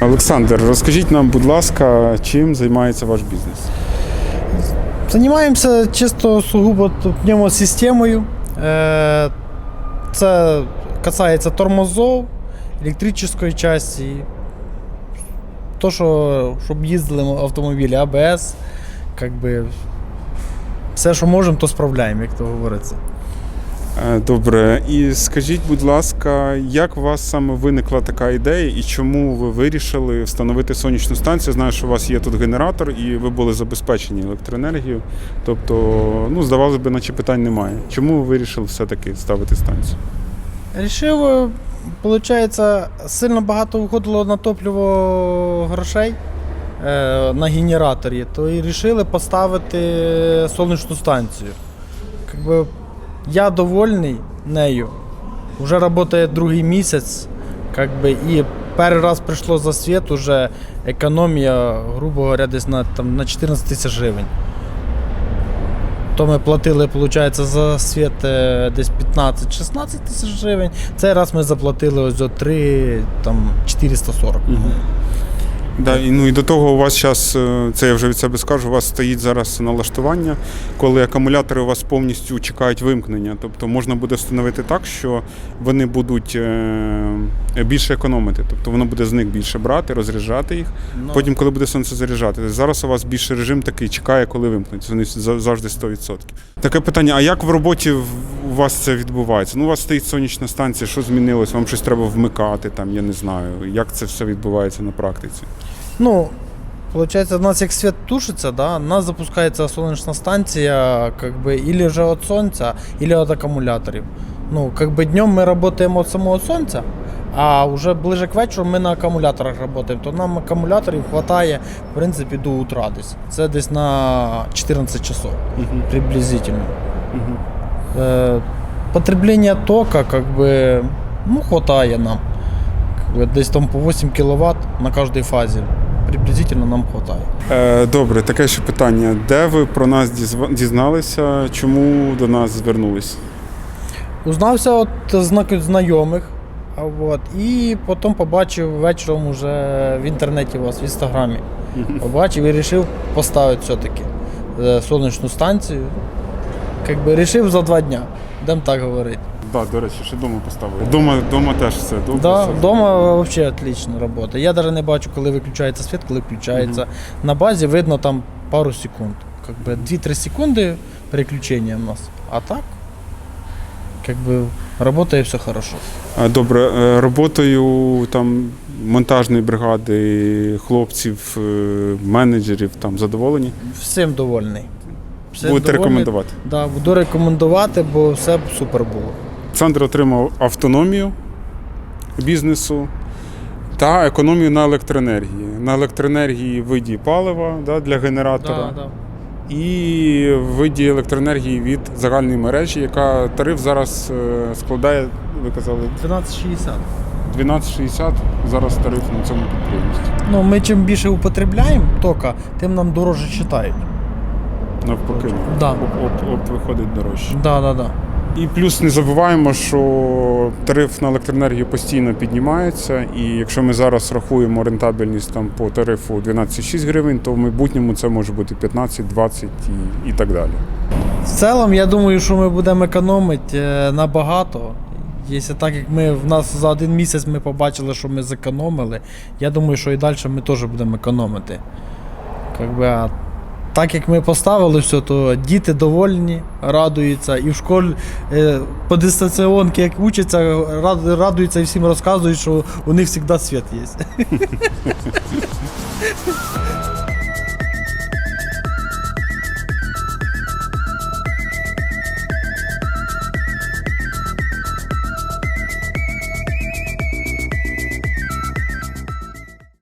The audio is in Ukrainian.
Олександр, розкажіть нам, будь ласка, чим займається ваш бізнес? Займаємося чисто сугубо пневмосистемою. Е, Це касається тормозов, електричної частини, то, що, щоб їздили автомобілі, АБС, как би, все, що можемо, то справляємо, як то говориться. Е, Добре, і скажіть, будь ласка, як у вас саме виникла така ідея і чому ви вирішили встановити сонячну станцію? Знаю, що у вас є тут генератор, і ви були забезпечені електроенергією. Тобто, ну, здавалося б, наче питань немає. Чому ви вирішили все-таки ставити станцію? Рішив, виходить, сильно багато виходило на топливо грошей е, на генераторі, то і вирішили поставити сонячну станцію. Как би, я довольний нею. Вже працює другий місяць, как би, і перший раз прийшло за світ, уже економія, грубо говоря, десь на, там, на 14 тисяч гривень. То ми платили, виходить, за світ е, десь 15-16 тисяч гривень. Цей раз ми заплатили ось за 3, там 440. Да, і, ну і до того у вас зараз, це я вже від себе скажу, у вас стоїть зараз налаштування, коли акумулятори у вас повністю чекають вимкнення. Тобто можна буде встановити так, що вони будуть е, більше економити. Тобто воно буде з них більше брати, розряджати їх. Ну, Потім, коли буде сонце заряджати. Зараз у вас більше режим такий чекає, коли вимкнеться. Вони за- завжди 100%. Таке питання: а як в роботі вас це відбувається? Ну, у вас стоїть сонячна станція, що змінилось? Вам щось треба вмикати, там, я не знаю. Як це все відбувається на практиці? Ну, Получается, у нас як світ тушиться, да, у нас запускається сонячна станція, как бы, или вже від сонця, или від акумуляторів. Ну, как бы днем ми працюємо від самого сонця, а вже ближе к вечору ми на акумуляторах працюємо. То нам акумуляторів вистачає, в принципі, до утра десь. Це десь на 14 часов приблизительно. Е, потребление тока, как бы, ну, хватає нам. Десь там по 8 кВт на кожній фазі. Приблизительно нам хватає. Е, добре, таке ще питання. Де ви про нас дізналися? Чому до нас звернулись? Узнався от знак знайомих. От, і потім побачив вечором уже в інтернеті у вас, в інстаграмі. Побачив і вирішив поставити все-таки е, сонячну станцію. Как би рішив за два дня. Будемо так говорити. Да, до речі, ще вдома поставили. Дома, дома теж все добре. Да, все. вдома взагалі отлично робота. Я навіть не бачу, коли виключається світ, коли включається. На базі видно там пару секунд. Как би 2-3 секунди переключення у нас. А так, как би, работає все хорошо. А, Добре, е, роботою там монтажної бригади, хлопців, е, менеджерів там задоволені? Всім довольний. Всім Будете довольний. рекомендувати. Да, буду рекомендувати, бо все супер було. Олександр отримав автономію бізнесу та економію на електроенергії. На електроенергії в виді палива да, для генератора. Да, да. і в виді електроенергії від загальної мережі, яка тариф зараз е, складає, ви казали, 12,60. 12,60 зараз тариф на цьому підприємстві. Ну, ми чим більше употребляємо тока, тим нам дорожче читають. Навпаки, Да. оп, оп, виходить дорожче. Да, да, да. І плюс не забуваємо, що тариф на електроенергію постійно піднімається, і якщо ми зараз рахуємо рентабельність там по тарифу 12,6 гривень, то в майбутньому це може бути 15, 20 і, і так далі. В цілому, я думаю, що ми будемо економити е, набагато. Якщо так як ми в нас за один місяць ми побачили, що ми зекономили, я думаю, що і далі ми теж будемо економити. Как би, так як ми поставили все, то діти довольні, радуються. І в школі е, по дистанціонки, як учаться, рад- радуються і всім розказують, що у них завжди світ є.